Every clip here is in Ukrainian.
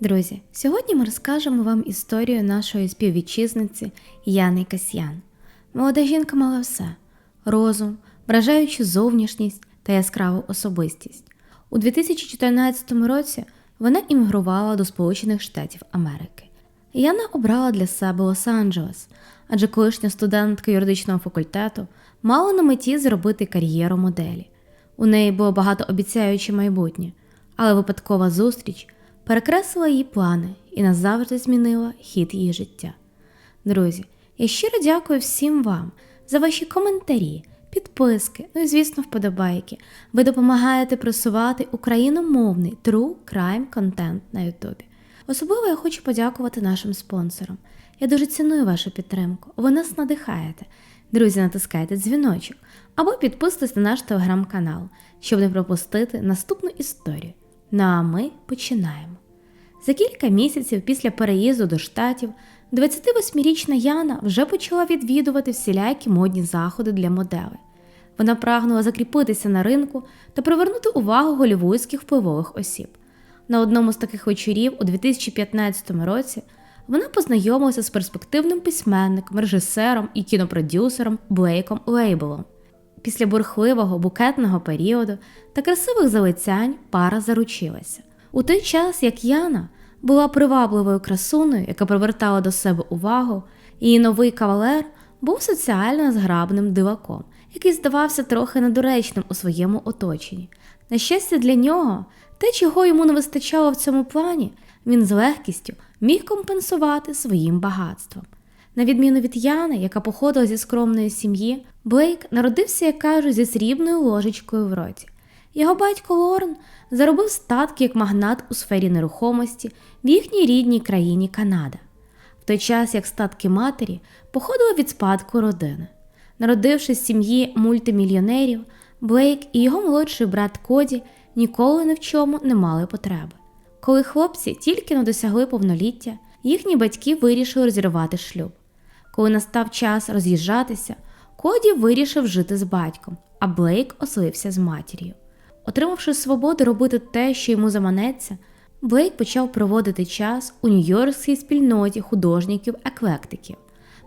Друзі, сьогодні ми розкажемо вам історію нашої співвітчизниці Яни Касьян. Молода жінка мала все: розум, вражаючу зовнішність та яскраву особистість. У 2014 році вона іммігрувала до Сполучених Штатів Америки. Яна обрала для себе Лос-Анджелес, адже колишня студентка юридичного факультету мала на меті зробити кар'єру моделі. У неї було багатообіцяюче майбутнє, але випадкова зустріч перекреслила її плани і назавжди змінила хід її життя. Друзі, я щиро дякую всім вам за ваші коментарі, підписки, ну і, звісно, вподобайки. Ви допомагаєте просувати україномовний true crime контент на Ютубі. Особливо я хочу подякувати нашим спонсорам. Я дуже ціную вашу підтримку, ви нас надихаєте. Друзі, натискайте дзвіночок або підписуйтесь на наш телеграм-канал, щоб не пропустити наступну історію. Ну а ми починаємо. За кілька місяців після переїзду до штатів 28-річна Яна вже почала відвідувати всілякі модні заходи для моделей. Вона прагнула закріпитися на ринку та привернути увагу голівудських впливових осіб. На одному з таких вечорів у 2015 році вона познайомилася з перспективним письменником, режисером і кінопродюсером Блейком Лейбелом. Після бурхливого букетного періоду та красивих залицянь пара заручилася. У той час, як Яна була привабливою красуною, яка привертала до себе увагу, її новий кавалер був соціально зграбним диваком, який здавався трохи недоречним у своєму оточенні. На щастя, для нього, те, чого йому не вистачало в цьому плані, він з легкістю міг компенсувати своїм багатством. На відміну від Яни, яка походила зі скромної сім'ї, Блейк народився, як кажуть, зі срібною ложечкою в роті. Його батько Лорен заробив статки як магнат у сфері нерухомості в їхній рідній країні Канада, в той час як статки матері походили від спадку родини. Народившись в сім'ї мультимільйонерів, Блейк і його молодший брат Коді ніколи ні в чому не мали потреби. Коли хлопці тільки не досягли повноліття, їхні батьки вирішили розірвати шлюб. Коли настав час роз'їжджатися, Коді вирішив жити з батьком, а Блейк оселився з матір'ю. Отримавши свободу робити те, що йому заманеться, Блейк почав проводити час у нью-йоркській спільноті художників-еклектиків.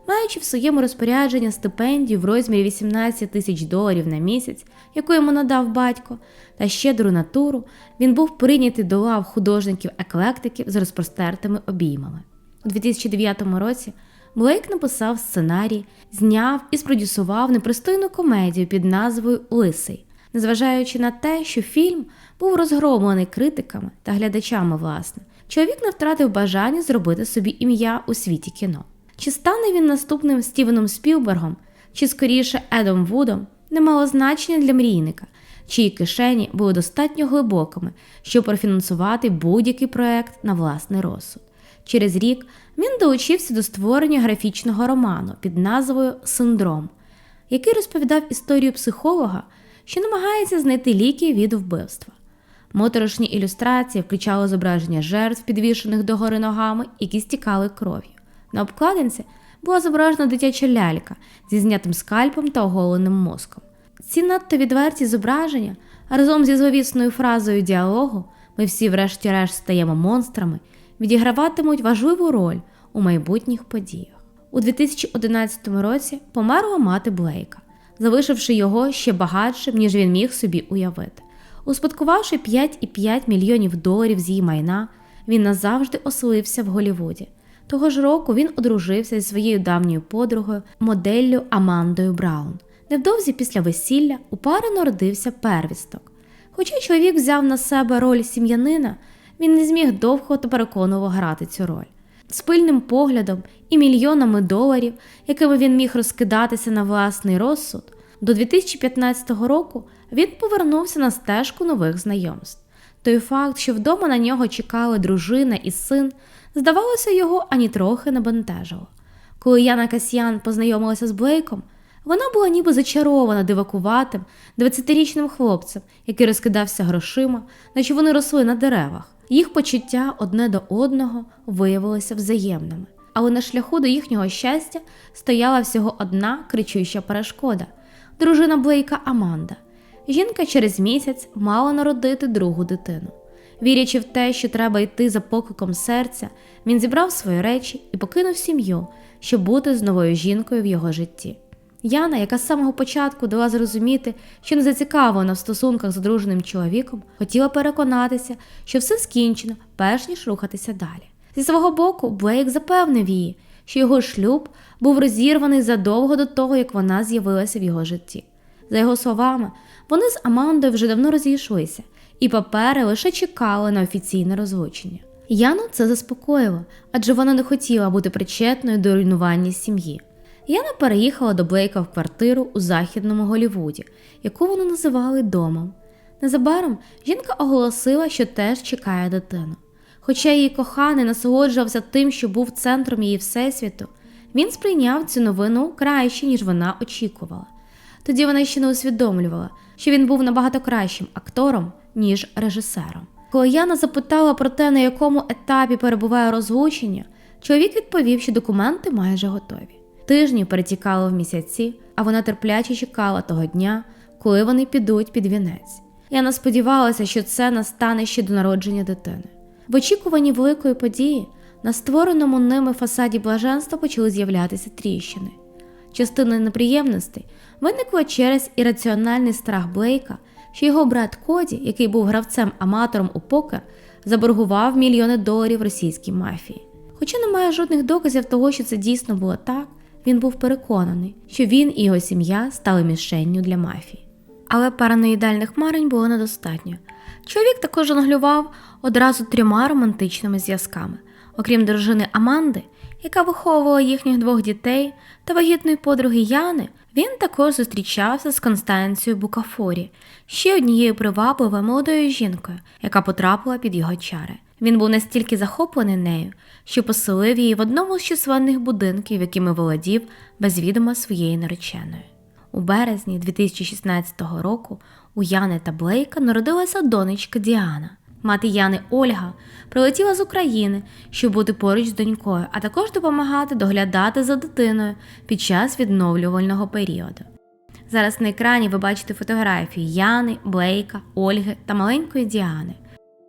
Маючи в своєму розпорядженні стипендію в розмірі 18 тисяч доларів на місяць, яку йому надав батько, та щедру натуру, він був прийнятий до лав художників-еклектиків з розпростертими обіймами. У 2009 році Блейк написав сценарій, зняв і спродюсував непристойну комедію під назвою Лисий, незважаючи на те, що фільм був розгромлений критиками та глядачами, власне, чоловік не втратив бажання зробити собі ім'я у світі кіно. Чи стане він наступним Стівеном Спілбергом, чи скоріше Едом Вудом, не мало значення для мрійника, чиї кишені були достатньо глибокими, щоб профінансувати будь-який проект на власний розсуд. Через рік він долучився до створення графічного роману під назвою Синдром, який розповідав історію психолога, що намагається знайти ліки від вбивства. Моторошні ілюстрації включали зображення жертв, підвішених догори ногами, які стікали кров'ю. На обкладинці була зображена дитяча лялька зі знятим скальпом та оголеним мозком. Ці надто відверті зображення разом зі зловісною фразою діалогу ми всі, врешті-решт, стаємо монстрами, відіграватимуть важливу роль у майбутніх подіях. У 2011 році померла мати Блейка, залишивши його ще багатшим, ніж він міг собі уявити. Успадкувавши 5,5 мільйонів доларів з її майна, він назавжди оселився в Голлівуді. Того ж року він одружився зі своєю давньою подругою, моделлю Амандою Браун. Невдовзі після весілля у пари народився первісток. Хоча чоловік взяв на себе роль сім'янина, він не зміг довго та переконливо грати цю роль. З пильним поглядом і мільйонами доларів, якими він міг розкидатися на власний розсуд, до 2015 року він повернувся на стежку нових знайомств. Той факт, що вдома на нього чекали дружина і син, здавалося, його ані трохи не бентежило. Коли Яна Касьян познайомилася з Блейком, вона була ніби зачарована дивакуватим 20-річним хлопцем, який розкидався грошима, наче вони росли на деревах. Їх почуття одне до одного виявилися взаємними, але на шляху до їхнього щастя стояла всього одна кричуща перешкода дружина Блейка Аманда. Жінка через місяць мала народити другу дитину. Вірячи в те, що треба йти за покликом серця, він зібрав свої речі і покинув сім'ю, щоб бути з новою жінкою в його житті. Яна, яка з самого початку дала зрозуміти, що не зацікавлена в стосунках з одруженим чоловіком, хотіла переконатися, що все скінчено, перш ніж рухатися далі. Зі свого боку, Блейк запевнив її, що його шлюб був розірваний задовго до того, як вона з'явилася в його житті. За його словами, вони з Амандою вже давно розійшлися, і папери лише чекали на офіційне розлучення. Яну це заспокоїло, адже вона не хотіла бути причетною до руйнування сім'ї. Яна переїхала до Блейка в квартиру у західному Голівуді, яку вони називали домом. Незабаром жінка оголосила, що теж чекає дитину. Хоча її коханий насолоджувався тим, що був центром її всесвіту, він сприйняв цю новину краще, ніж вона очікувала. Тоді вона ще не усвідомлювала, що він був набагато кращим актором, ніж режисером. Коли Яна запитала про те, на якому етапі перебуває розлучення, чоловік відповів, що документи майже готові. Тижні перетікали в місяці, а вона терпляче чекала того дня, коли вони підуть під вінець. Яна сподівалася, що це настане ще до народження дитини. В очікуванні великої події на створеному ними фасаді блаженства почали з'являтися тріщини. Частина неприємностей виникла через ірраціональний страх Блейка, що його брат Коді, який був гравцем-аматором у покер, заборгував мільйони доларів російській мафії. Хоча немає жодних доказів того, що це дійсно було так, він був переконаний, що він і його сім'я стали мішенню для мафії. Але параноїдальних марень було недостатньо. Чоловік також жонглював одразу трьома романтичними зв'язками, окрім дружини Аманди, яка виховувала їхніх двох дітей та вагітної подруги Яни, він також зустрічався з Констанцією Букафорі, ще однією привабливою молодою жінкою, яка потрапила під його чари. Він був настільки захоплений нею, що поселив її в одному з численних будинків, якими володів без відома своєї нареченої. У березні 2016 року у Яни та Блейка народилася донечка Діана. Мати Яни Ольга прилетіла з України, щоб бути поруч з донькою, а також допомагати доглядати за дитиною під час відновлювального періоду. Зараз на екрані ви бачите фотографії Яни, Блейка, Ольги та маленької Діани.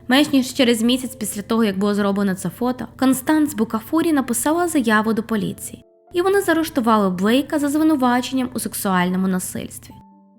Менш ніж через місяць після того, як було зроблено це фото, Констанс Букафурі написала заяву до поліції, і вони заарештували Блейка за звинуваченням у сексуальному насильстві.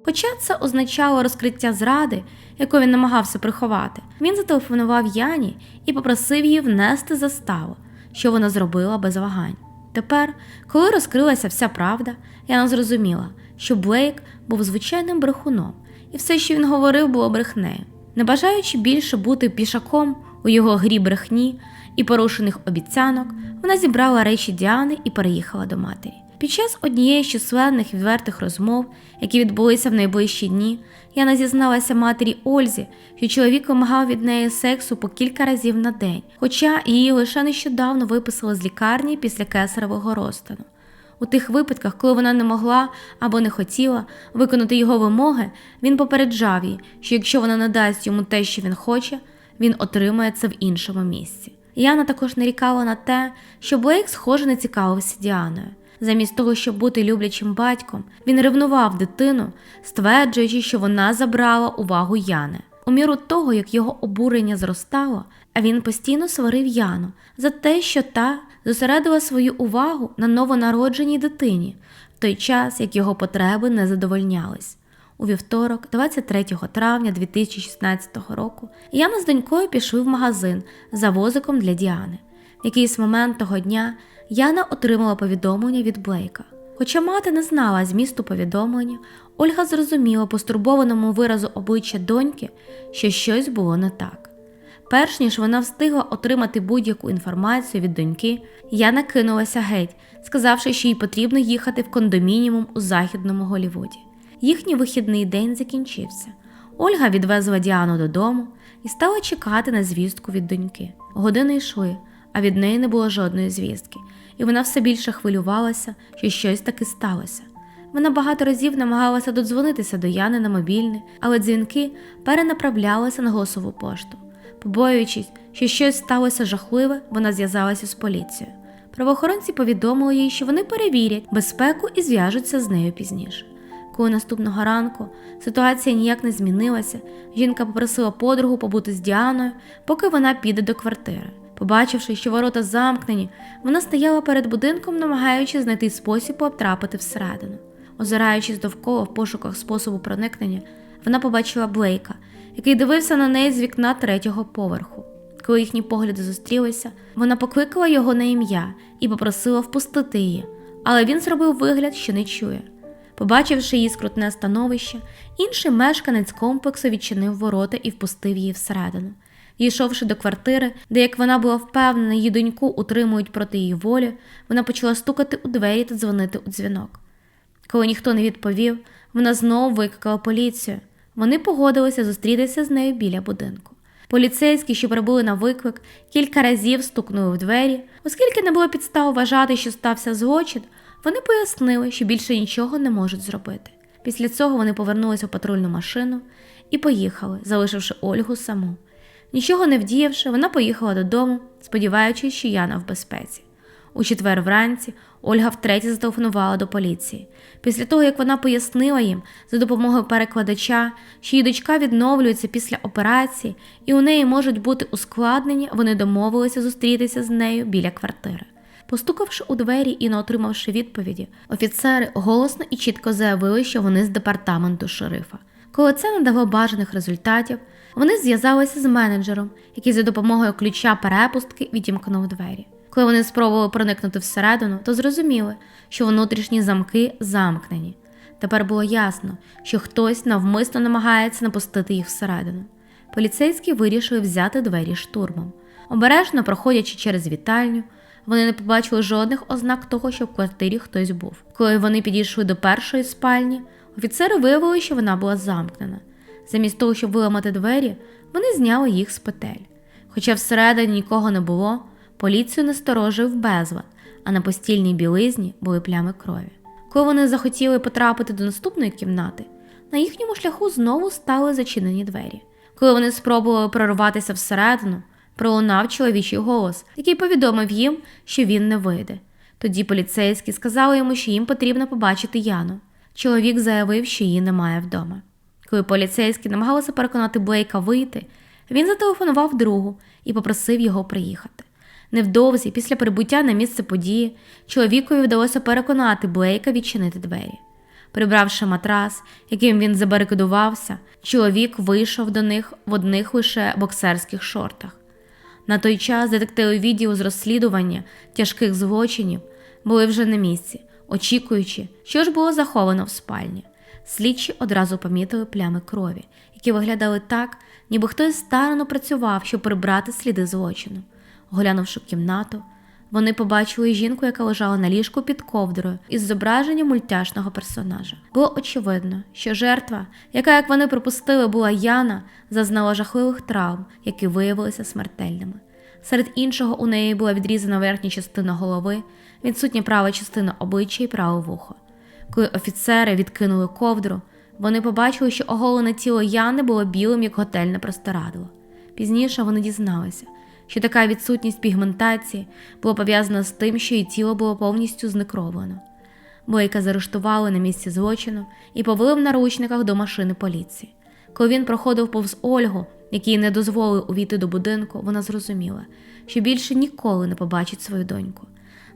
Хоча це означало розкриття зради, яку він намагався приховати, він зателефонував Яні і попросив її внести заставу, що вона зробила без вагань. Тепер, коли розкрилася вся правда, Яна зрозуміла, що Блейк був звичайним брехуном, і все, що він говорив, було брехнею. Не бажаючи більше бути пішаком у його грі брехні і порушених обіцянок, вона зібрала речі Діани і переїхала до матері. Під час однієї з численних відвертих розмов, які відбулися в найближчі дні, Яна зізналася матері Ользі, що чоловік вимагав від неї сексу по кілька разів на день, хоча її лише нещодавно виписали з лікарні після кесаревого розтину. У тих випадках, коли вона не могла або не хотіла виконати його вимоги, він попереджав її, що якщо вона не дасть йому те, що він хоче, він отримає це в іншому місці. Яна також нарікала на те, що Блейк, схоже, не цікавився Діаною. Замість того, щоб бути люблячим батьком, він ревнував дитину, стверджуючи, що вона забрала увагу Яни. У міру того, як його обурення зростало, він постійно сварив Яну за те, що та зосередила свою увагу на новонародженій дитині, в той час як його потреби не задовольнялись. У вівторок, 23 травня 2016 року, Яна з донькою пішли в магазин за возиком для Діани. В якийсь момент того дня Яна отримала повідомлення від Блейка. Хоча мати не знала змісту повідомлення, Ольга зрозуміла по стурбованому виразу обличчя доньки, що щось було не так. Перш ніж вона встигла отримати будь-яку інформацію від доньки, Яна кинулася геть, сказавши, що їй потрібно їхати в кондомініум у західному Голівуді. Їхній вихідний день закінчився. Ольга відвезла Діану додому і стала чекати на звістку від доньки. Години йшли, а від неї не було жодної звістки, і вона все більше хвилювалася, що щось таки сталося. Вона багато разів намагалася додзвонитися до Яни на мобільний, але дзвінки перенаправлялися на голосову пошту. Побоюючись, що щось сталося жахливе, вона зв'язалася з поліцією. Правоохоронці повідомили їй, що вони перевірять безпеку і зв'яжуться з нею пізніше. Коли наступного ранку ситуація ніяк не змінилася, жінка попросила подругу побути з Діаною, поки вона піде до квартири. Побачивши, що ворота замкнені, вона стояла перед будинком, намагаючись знайти спосіб потрапити всередину. Озираючись довкола в пошуках способу проникнення, вона побачила Блейка, який дивився на неї з вікна третього поверху. Коли їхні погляди зустрілися, вона покликала його на ім'я і попросила впустити її, але він зробив вигляд, що не чує. Побачивши її скрутне становище, інший мешканець комплексу відчинив ворота і впустив її всередину. Дійшовши до квартири, де, як вона була впевнена, її доньку утримують проти її волі, вона почала стукати у двері та дзвонити у дзвінок. Коли ніхто не відповів, вона знову викликала поліцію. Вони погодилися зустрітися з нею біля будинку. Поліцейські, що прибули на виклик, кілька разів стукнули в двері, оскільки не було підстав вважати, що стався злочин, вони пояснили, що більше нічого не можуть зробити. Після цього вони повернулися у патрульну машину і поїхали, залишивши Ольгу саму. Нічого не вдіявши, вона поїхала додому, сподіваючись, що Яна в безпеці. У четвер вранці Ольга втретє зателефонувала до поліції. Після того, як вона пояснила їм за допомогою перекладача, що її дочка відновлюється після операції і у неї можуть бути ускладнення, вони домовилися зустрітися з нею біля квартири. Постукавши у двері і не отримавши відповіді, офіцери голосно і чітко заявили, що вони з департаменту шерифа. Коли це не дало бажаних результатів, вони зв'язалися з менеджером, який за допомогою ключа перепустки відімкнув двері. Коли вони спробували проникнути всередину, то зрозуміли, що внутрішні замки замкнені. Тепер було ясно, що хтось навмисно намагається напустити їх всередину. Поліцейські вирішили взяти двері штурмом. Обережно проходячи через вітальню, вони не побачили жодних ознак того, що в квартирі хтось був. Коли вони підійшли до першої спальні, офіцери виявили, що вона була замкнена. Замість того, щоб виламати двері, вони зняли їх з петель. Хоча всередині нікого не було, поліцію насторожив безлад, а на постільній білизні були плями крові. Коли вони захотіли потрапити до наступної кімнати, на їхньому шляху знову стали зачинені двері. Коли вони спробували прорватися всередину, пролунав чоловічий голос, який повідомив їм, що він не вийде. Тоді поліцейські сказали йому, що їм потрібно побачити Яну. Чоловік заявив, що її немає вдома. Коли поліцейські намагалися переконати Блейка вийти, він зателефонував другу і попросив його приїхати. Невдовзі, після прибуття на місце події, чоловікові вдалося переконати Блейка відчинити двері. Прибравши матрас, яким він забарикадувався, чоловік вийшов до них в одних лише боксерських шортах. На той час детективи відділу з розслідування тяжких злочинів були вже на місці, очікуючи, що ж було заховано в спальні. Слідчі одразу помітили плями крові, які виглядали так, ніби хтось старано працював, щоб прибрати сліди злочину. Оглянувши кімнату, вони побачили жінку, яка лежала на ліжку під ковдрою із зображенням мультяшного персонажа. Було очевидно, що жертва, яка, як вони припустили, була Яна, зазнала жахливих травм, які виявилися смертельними. Серед іншого у неї була відрізана верхня частина голови, відсутня права частина обличчя і праве вухо. Коли офіцери відкинули ковдру, вони побачили, що оголене тіло Яни було білим, як готельне простирадло. Пізніше вони дізналися, що така відсутність пігментації була пов'язана з тим, що її тіло було повністю знекровлено. Блейка заарештували на місці злочину і повели в наручниках до машини поліції. Коли він проходив повз Ольгу, якій не дозволили увійти до будинку, вона зрозуміла, що більше ніколи не побачить свою доньку.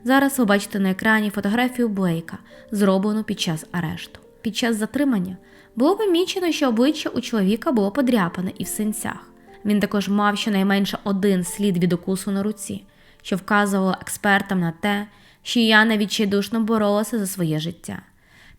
Зараз ви бачите на екрані фотографію Блейка, зроблену під час арешту. Під час затримання було помічено, що обличчя у чоловіка було подряпане і в синцях. Він також мав щонайменше один слід від укусу на руці, що вказувало експертам на те, що Яна відчайдушно боролася за своє життя.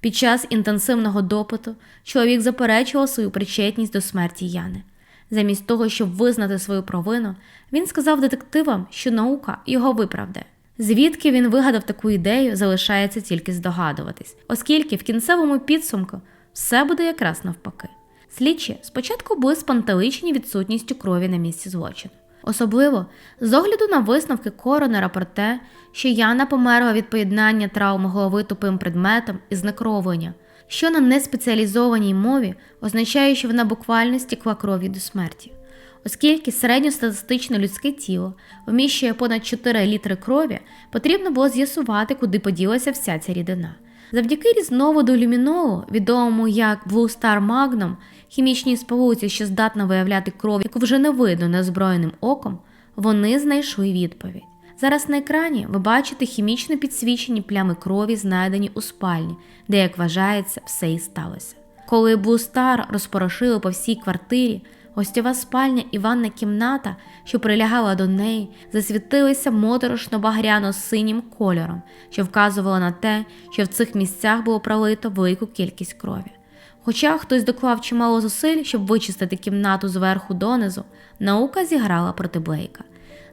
Під час інтенсивного допиту чоловік заперечував свою причетність до смерті Яни. Замість того, щоб визнати свою провину, він сказав детективам, що наука його виправдає. Звідки він вигадав таку ідею, залишається тільки здогадуватись, оскільки в кінцевому підсумку все буде якраз навпаки. Слідчі спочатку були спантеличені відсутністю крові на місці злочину. Особливо з огляду на висновки коронера про те, що Яна померла від поєднання травми голови тупим предметом і знекровлення, що на неспеціалізованій мові означає, що вона буквально стікла кров'ю до смерті. Оскільки середньостатистичне людське тіло вміщує понад 4 літри крові, потрібно було з'ясувати, куди поділася вся ця рідина. Завдяки різновиду люмінолу, відомому як Blue Star Magnum, хімічній сполуці, що здатна виявляти кров, яку вже не видно неозброєним оком, вони знайшли відповідь. Зараз на екрані ви бачите хімічно підсвічені плями крові, знайдені у спальні, де, як вважається, все і сталося. Коли Star розпорошили по всій квартирі, гостьова спальня і ванна кімната, що прилягала до неї, засвітилися моторошно багряно синім кольором, що вказувало на те, що в цих місцях було пролито велику кількість крові. Хоча хтось доклав чимало зусиль, щоб вичистити кімнату зверху донизу, наука зіграла проти Блейка.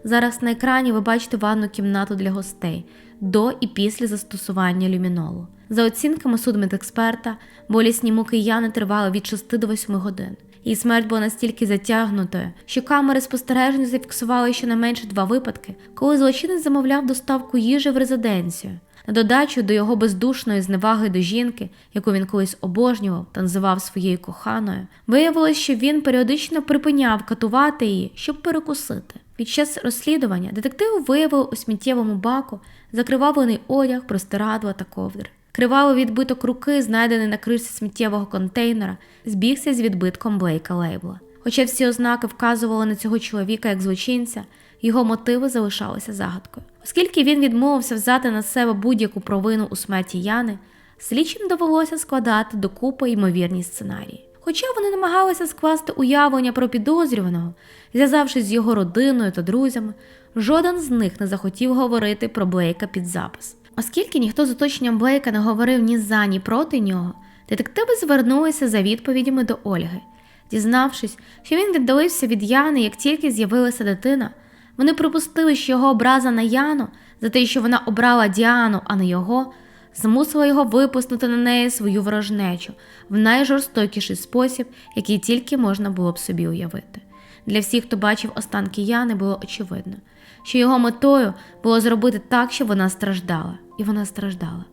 Зараз на екрані ви бачите ванну кімнату для гостей до і після застосування люмінолу. За оцінками судмедексперта, болісні муки Яни тривали від 6 до 8 годин. Її смерть була настільки затягнутою, що камери спостереження зафіксували щонайменше два випадки, коли злочинець замовляв доставку їжі в резиденцію. На додачу до його бездушної зневаги до жінки, яку він колись обожнював та називав своєю коханою, виявилось, що він періодично припиняв катувати її, щоб перекусити. Під час розслідування детективи виявили у сміттєвому баку закривавлений одяг, простирадла та ковдри. Кривавий відбиток руки, знайдений на кришці сміттєвого контейнера, збігся з відбитком Блейка Лейбла. Хоча всі ознаки вказували на цього чоловіка як злочинця, його мотиви залишалися загадкою. Оскільки він відмовився взяти на себе будь-яку провину у смерті Яни, слідчим довелося складати докупи ймовірні сценарії. Хоча вони намагалися скласти уявлення про підозрюваного, зв'язавшись з його родиною та друзями, жоден з них не захотів говорити про Блейка під запис. Оскільки ніхто з оточенням Блейка не говорив ні за, ні проти нього, детективи звернулися за відповідями до Ольги. Дізнавшись, що він віддалився від Яни, як тільки з'явилася дитина, вони припустили, що його образа на Яну за те, що вона обрала Діану, а не його, змусила його випустити на неї свою ворожнечу в найжорстокіший спосіб, який тільки можна було б собі уявити. Для всіх, хто бачив останки Яни, було очевидно, що його метою було зробити так, щоб вона страждала, і вона страждала.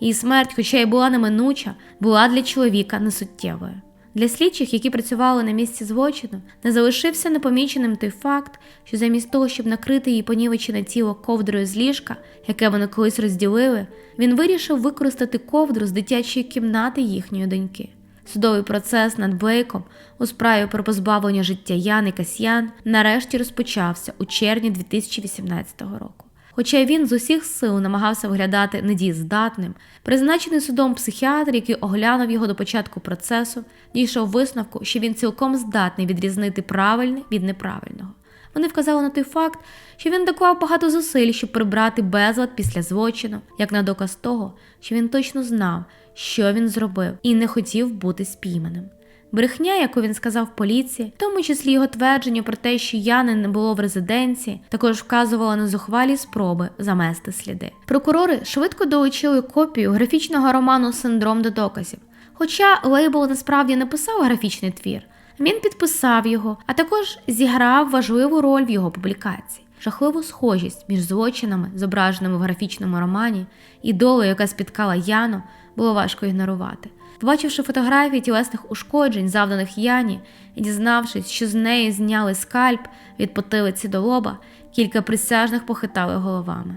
Її смерть, хоча й була неминуча, була для чоловіка несуттєвою. Для слідчих, які працювали на місці злочину, не залишився непоміченим той факт, що замість того, щоб накрити її понівечене тіло ковдрою з ліжка, яке вони колись розділили, він вирішив використати ковдру з дитячої кімнати їхньої доньки. Судовий процес над Блейком у справі про позбавлення життя Яни Касьян нарешті розпочався у червні 2018 року. Хоча він з усіх сил намагався виглядати недієздатним, призначений судом психіатр, який оглянув його до початку процесу, дійшов висновку, що він цілком здатний відрізнити правильне від неправильного. Вони вказали на той факт, що він доклав багато зусиль, щоб прибрати безлад після злочину, як на доказ того, що він точно знав, що він зробив, і не хотів бути спійманим. Брехня, яку він сказав поліції, в тому числі його твердження про те, що Яни не було в резиденції, також вказувала на зухвалі спроби замести сліди. Прокурори швидко долучили копію графічного роману Синдром до доказів. Хоча Лейбл насправді не писав графічний твір, він підписав його, а також зіграв важливу роль в його публікації. Жахливу схожість між злочинами, зображеними в графічному романі, і долею, яка спіткала Яну, було важко ігнорувати. Побачивши фотографії тілесних ушкоджень, завданих Яні, і дізнавшись, що з неї зняли скальп від потилиці до лоба, кілька присяжних похитали головами.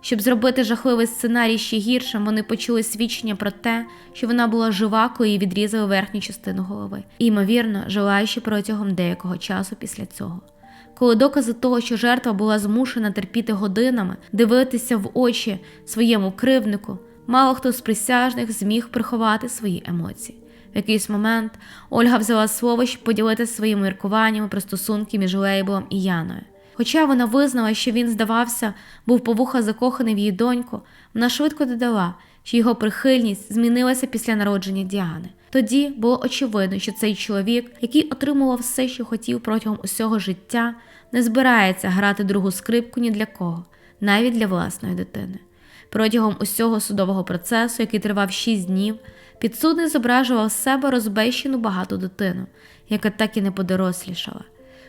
Щоб зробити жахливий сценарій ще гіршим, вони почули свідчення про те, що вона була жива, коли їй відрізали верхню частину голови, і, ймовірно, жила ще протягом деякого часу після цього. Коли докази того, що жертва була змушена терпіти годинами, дивитися в очі своєму кривнику, мало хто з присяжних зміг приховати свої емоції. В якийсь момент Ольга взяла слово, щоб поділитися своїми міркуваннями про стосунки між Лейблом і Яною. Хоча вона визнала, що він, здавався, був повуха закоханий в її доньку, вона швидко додала, що його прихильність змінилася після народження Діани. Тоді було очевидно, що цей чоловік, який отримував все, що хотів протягом усього життя, не збирається грати другу скрипку ні для кого, навіть для власної дитини. Протягом усього судового процесу, який тривав 6 днів, підсудний зображував з себе розбещену багату дитину, яка так і не подорослішала.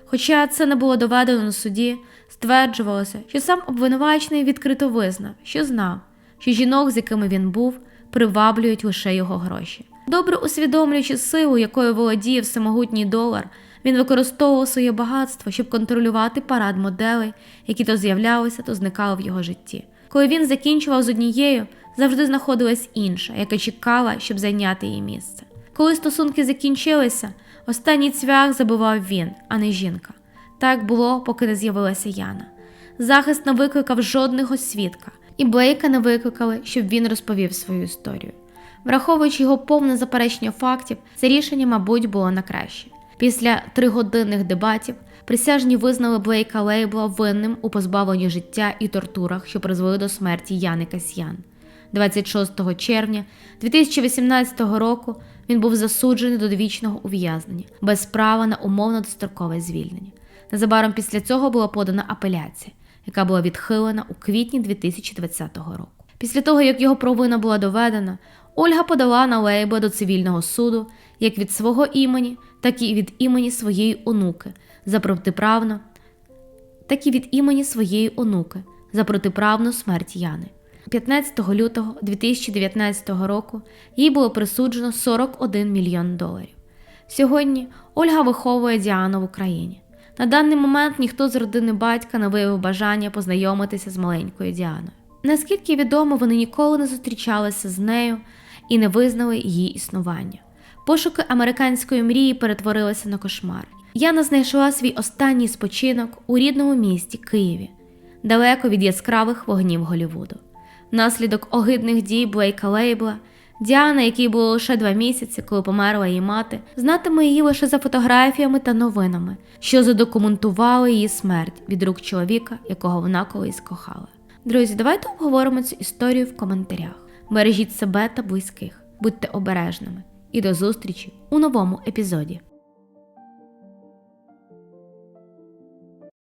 Хоча це не було доведено на суді, стверджувалося, що сам обвинувачений відкрито визнав, що знав, що жінок, з якими він був, приваблюють лише його гроші. Добре усвідомлюючи силу, якою володіє всемогутній долар, він використовував своє багатство, щоб контролювати парад моделей, які то з'являлися, то зникали в його житті. Коли він закінчував з однією, завжди знаходилась інша, яка чекала, щоб зайняти її місце. Коли стосунки закінчилися, останній цвях забував він, а не жінка. Так було, поки не з'явилася Яна. Захист не викликав жодного свідка, і Блейка не викликали, щоб він розповів свою історію. Враховуючи його повне заперечення фактів, це рішення, мабуть, було на краще. Після тригодинних дебатів присяжні визнали Блейка Лейбла винним у позбавленні життя і тортурах, що призвели до смерті Яни Касьян. 26 червня 2018 року він був засуджений до довічного ув'язнення без права на умовно дострокове звільнення. Незабаром після цього була подана апеляція, яка була відхилена у квітні 2020 року. Після того, як його провина була доведена, Ольга подала на Лейба до цивільного суду як від свого імені, так і від імені своєї онуки за протиправно, так і від імені своєї онуки за протиправну смерть Яни. 15 лютого 2019 року їй було присуджено 41 мільйон доларів. Сьогодні Ольга виховує Діану в Україні. На даний момент ніхто з родини батька не виявив бажання познайомитися з маленькою Діаною. Наскільки відомо, вони ніколи не зустрічалися з нею і не визнали її існування. Пошуки американської мрії перетворилися на кошмар. Яна знайшла свій останній спочинок у рідному місті Києві, далеко від яскравих вогнів Голівуду. Внаслідок огидних дій Блейка Лейбла, Діана, якій було лише два місяці, коли померла її мати, знатиме її лише за фотографіями та новинами, що задокументували її смерть від рук чоловіка, якого вона колись кохала. Друзі, давайте обговоримо цю історію в коментарях. Бережіть себе та близьких, будьте обережними і до зустрічі у новому епізоді.